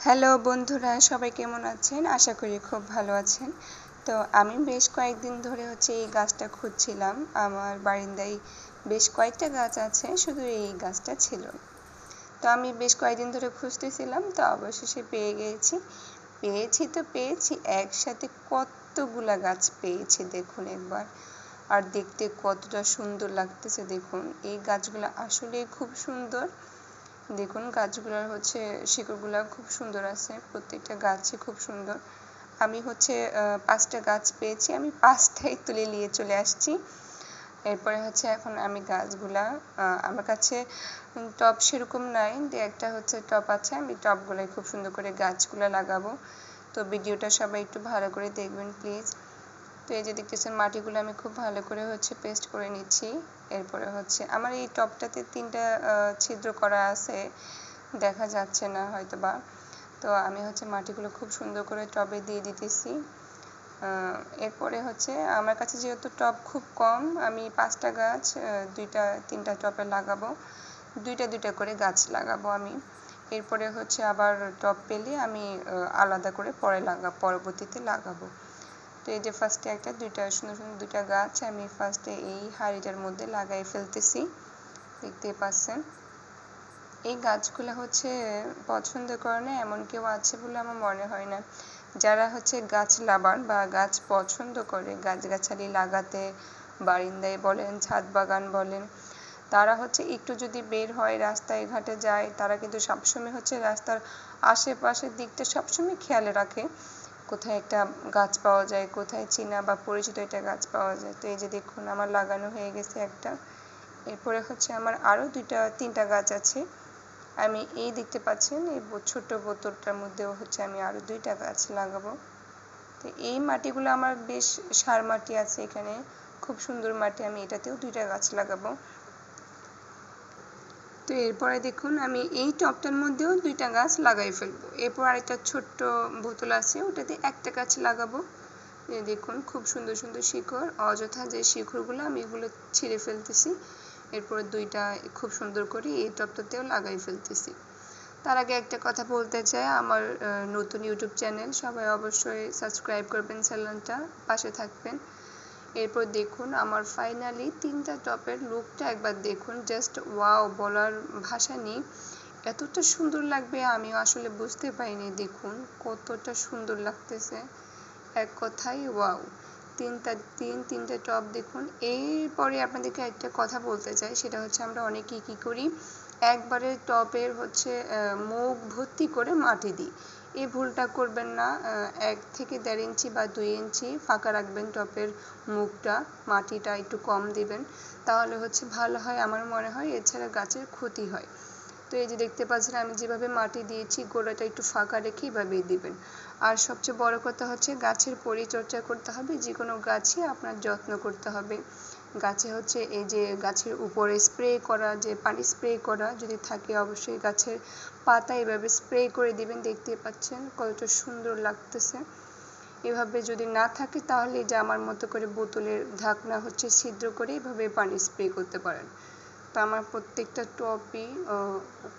Hello বন্ধুরা, সবাই কেমন আছেন? আশা করি খুব ভালো আছেন। তো আমি বেশ কয়েকদিন ধরে হচ্ছে এই গাছটা খুঁজছিলাম। আমার বারিন্দায় বেশ কয়েকটা গাছ আছে, শুধু এই গাছটা ছিল। তো আমি বেশ কয়েকদিন ধরে খুঁজতেছিলাম, তো অবশেষে পেয়ে গিয়েছি পেয়েছি তো পেয়েছি, একসাথে কতগুলা গাছ পেয়েছি দেখুন একবার। আর দেখতে কতটা সুন্দর লাগতেছে দেখুন, এই গাছগুলো আসলেই খুব সুন্দর। দেখুন, গাছগুলোর হচ্ছে শিকড়গুলো খুব সুন্দর আছে, প্রত্যেকটা গাছই খুব সুন্দর। আমি হচ্ছে পাঁচটা গাছ পেয়েছি, আমি পাঁচটাই তুলে নিয়ে চলে আসছি। এরপরে হচ্ছে এখন আমি গাছগুলা আমার কাছে টব সেরকম নাই, দু একটা হচ্ছে টব আছে, আমি টবগুলোয় খুব সুন্দর করে গাছগুলো লাগাবো। তো ভিডিওটা সবাই একটু ভালো করে দেখবেন, প্লিজ। তো এই যে দেখতেছেন মাটিগুলো আমি খুব ভালো করে হচ্ছে পেস্ট করে নিচ্ছি। এরপরে হচ্ছে আমার এই টবটাতে তিনটা ছিদ্র করা আছে, দেখা যাচ্ছে না হয়তো বা তো আমি হচ্ছে মাটিগুলো খুব সুন্দর করে টবে দিয়ে দিতেছি। এরপরে হচ্ছে আমার কাছে যেহেতু টব খুব কম, আমি পাঁচটা গাছ দুইটা, তিনটা টবে লাগাবো। দুইটা দুইটা করে গাছ লাগাবো আমি। এরপরে হচ্ছে আবার টব পেলে আমি আলাদা করে পরে লাগা, পরবর্তীতে লাগাবো। তো এই যে ফার্স্টে একটা, দুইটা সুন্দর সুন্দর দুইটা গাছ, আমি ফার্স্টে এই হাঁড়িটার মধ্যে লাগাই ফেলতেছি। দেখতে পাচ্ছেন। এই গাছগুলো হচ্ছে পছন্দ করে না, এমন কেউ আছে বলে আমার মনে হয় না। যারা হচ্ছে গাছ লাগান বা গাছ পছন্দ করে, গাছগাছালি লাগাতে, বারিন্দায় বলেন, ছাদ বাগান বলেন, তারা হচ্ছে একটু যদি বের হয়, রাস্তায় ঘাটে যায়, তারা কিন্তু সবসময় হচ্ছে রাস্তার আশেপাশের দিকটা সবসময় খেয়াল রাখে। কোথায় একটা গাছ পাওয়া যায়, কোথায় চেনা বা পরিচিত একটা গাছ পাওয়া যায়। তো এই যে দেখুন, আমার লাগানো হয়ে গেছে একটা। এরপরে হচ্ছে আমার আরও দুইটা, তিনটা গাছ আছে। আমি এই দেখতে পাচ্ছেন, এই ছোট্ট বোতলটার মধ্যেও হচ্ছে আমি আরও দুইটা গাছ লাগাবো। তো এই মাটিগুলো আমার বেশ সার মাটি আছে এখানে। খুব সুন্দর মাটি, আমি এটাতেও দুইটা গাছ লাগাবো। তো এরপরে দেখুন, আমি এই টবটার মধ্যেও দুইটা গাছ লাগাই ফেলব। এরপর আরেকটা ছোট্ট বোতল আছে, ওটাতে একটা গাছ লাগাবো। দেখুন, খুব সুন্দর সুন্দর শিকড়, অযথা যে শিকড়গুলো আমি এগুলো ছিঁড়ে ফেলতেছি, এরপর দুইটা খুব সুন্দর করে এই টবটাতেও লাগাই ফেলতেছি। তার আগে একটা কথা বলতে চাই, আমার নতুন ইউটিউব চ্যানেল সবাই অবশ্যই সাবস্ক্রাইব করবেন চ্যানেলটা পাশে থাকবেন। এরপর দেখুন, আমার ফাইনালি তিনটা টপের লুকটা একবার দেখুন। জাস্ট ওয়াও বলার ভাষা নেই। এতটা সুন্দর লাগবে, আমিও আসলে বুঝতে পারিনি। দেখুন, কতটা সুন্দর লাগতেছে। এক কথাই ওয়াও তিনটা, তিন, তিনটে টপ দেখুন। এরপরে আপনাদেরকে একটা কথা বলতে চাই, সেটা হচ্ছে আমরা অনেকেই কী করি? একবারে টপের হচ্ছে মুখ ভর্তি করে মাটি দিই। এই ভুলটা করবেন না এক থেকে দেড় ইঞ্চি বা দুই ইঞ্চি ফাঁকা রাখবেন টপের মুখটা, মাটিটা একটু কম দিবেন, তাহলে হচ্ছে ভালো হয় আমার মনে হয়, এছাড়া গাছের ক্ষতি হয়। তো এই যে দেখতে পাচ্ছেন, আমি যেভাবে মাটি দিয়েছি, গোড়াটা একটু ফাঁকা রেখে এভাবেই দিবেন। আর সবচেয়ে বড় কথা হচ্ছে, গাছের পরিচর্যা করতে হবে যে কোনো গাছই আপনার যত্ন করতে হবে। গাছে হচ্ছে এই যে গাছের উপরে স্প্রে করা, যে পানি স্প্রে করা যদি থাকে অবশ্যই গাছের পাতা এভাবে স্প্রে করে দিবেন, দেখতে পাচ্ছেন কতটা সুন্দর লাগতেছে। এভাবে যদি না থাকে তাহলে যে আমার মতো করে বোতলের ঢাকনা হচ্ছে ছিদ্র করে এভাবে পানি স্প্রে করতে পারেন। তো আমার প্রত্যেকটা টপই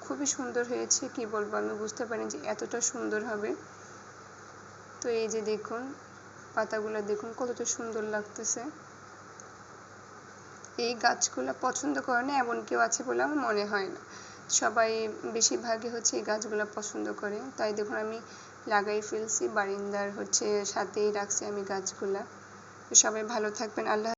খুবই সুন্দর হয়েছে, কি বলব আমি বুঝতে পারি যে এতটা সুন্দর হবে। তো এই যে দেখুন, পাতাগুলো দেখুন কতটা সুন্দর লাগতেছে। এই গাছগুলো পছন্দ করে না, এমন কেউ আছে বলে আমার মনে হয় না। সবাই বেশিরভাগই হচ্ছে এই গাছগুলো পছন্দ করে। তাই দেখুন, আমি লাগাই ফেলছি, বারিন্দার হচ্ছে সাথেই রাখছি আমি গাছগুলা। সবাই ভালো থাকবেন, আল্লাহ